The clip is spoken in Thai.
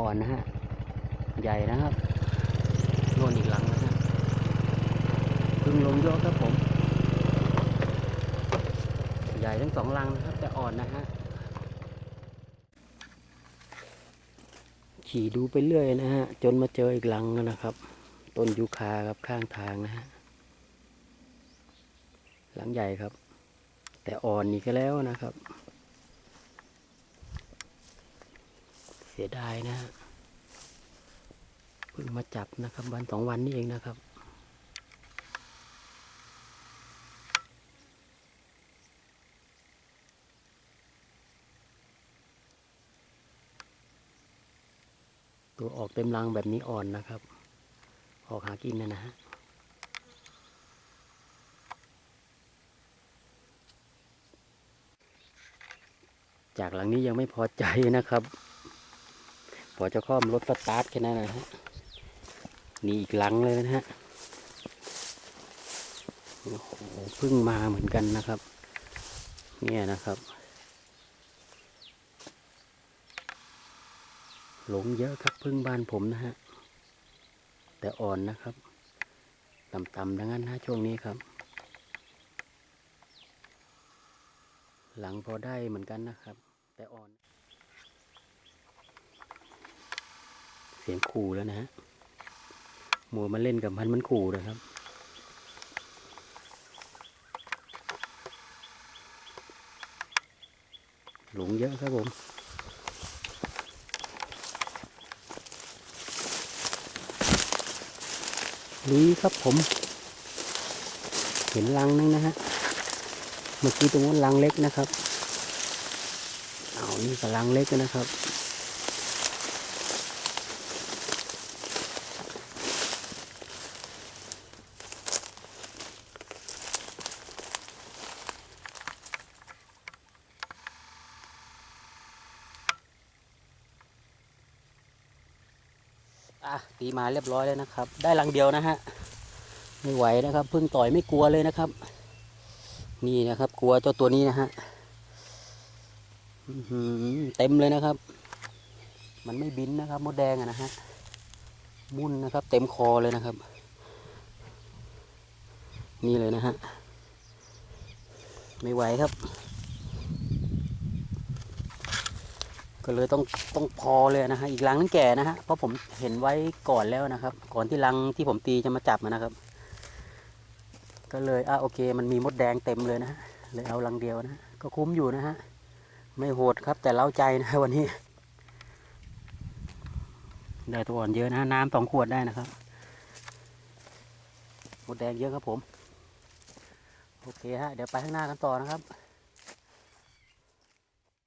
อ่อนนะฮะ ใหญ่นะครับโน่นอีกหลังนะฮะเพึ่งลงเยอะครับผม ใหญ่ทั้งสองลังนะครับ แต่อ่อนนะฮะ ขี่ดูไปเรื่อยนะฮะ จนมาเจออีกลังนะครับ ต้นยูคาครับข้างทางนะฮะ หลังใหญ่ครับ แต่อ่อนนี่ก็แล้วนะครับ สียดายนะฮะเพิ่งมาจับนะครับ วันสองวันนี้เองนะครับตัวออกเต็มรังแบบนี้อ่อนนะครับ ออกหากินนะนะฮะ จากหลังนี้ยังไม่พอใจนะครับ อจะคล่อมรถสตาร์ทแค่นั้นนะฮะนี่อีกหลังเลยนะฮะโอ้โหพิ่งมาเหมือนกันนะครับ เนี่ยนะครับ หลงเยอะครับพึ่งบ้านผมนะฮะ แต่อ่อนนะครับ ต่ำๆดังนั้นนะช่วงนี้ครับ หลังพอได้เหมือนกันนะครับ แต่อ่อน สียงขู่แล้วนะฮะมัวมาเล่นกับมันมันขู่นะครับ หลงเยอะครับผมลุยครับผม เห็นรังนึงนะฮะ เมื่อกี้ตรงนู้นรังเล็กนะครับ เอานี่ก็รังเล็กนะครับ อะตีมาเรียบร้อยแล้วนะครับ ได้รังเดียวนะฮะไม่ไหวนะครับเพิ่งต่อยไม่กลัวเลยนะครับ นี่นะครับ กลัวเจ้าตัวนี้นะฮะเต็มเลยนะครับ มันไม่บินนะครับมดแดงอะนะฮะมุ่นนะครับ เต็มคอเลยนะครับ นี่เลยนะฮะไม่ไหวครับ ก็เลยต้องต้องพอเลยนะฮะอีกรังนึงแก่นะฮะเพราะผมเห็นไว้ก่อนแล้วนะครับ ก่อนที่รังที่ผมตีจะมาจับนะครับ ก็เลยอะโอเค มันมีมดแดงเต็มเลยนะฮะเลยเอารังเดียวนะก็คุ้มอยู่นะฮะไม่โหดครับ แต่เล้าใจนะฮะวันนี้ ได้ตัวอ่อนเยอะนะฮะน้ำสองขวดได้นะครับมดแดงเยอะครับผม โอเคฮะเดี๋ยวไปข้างหน้ากันต่อนะครับ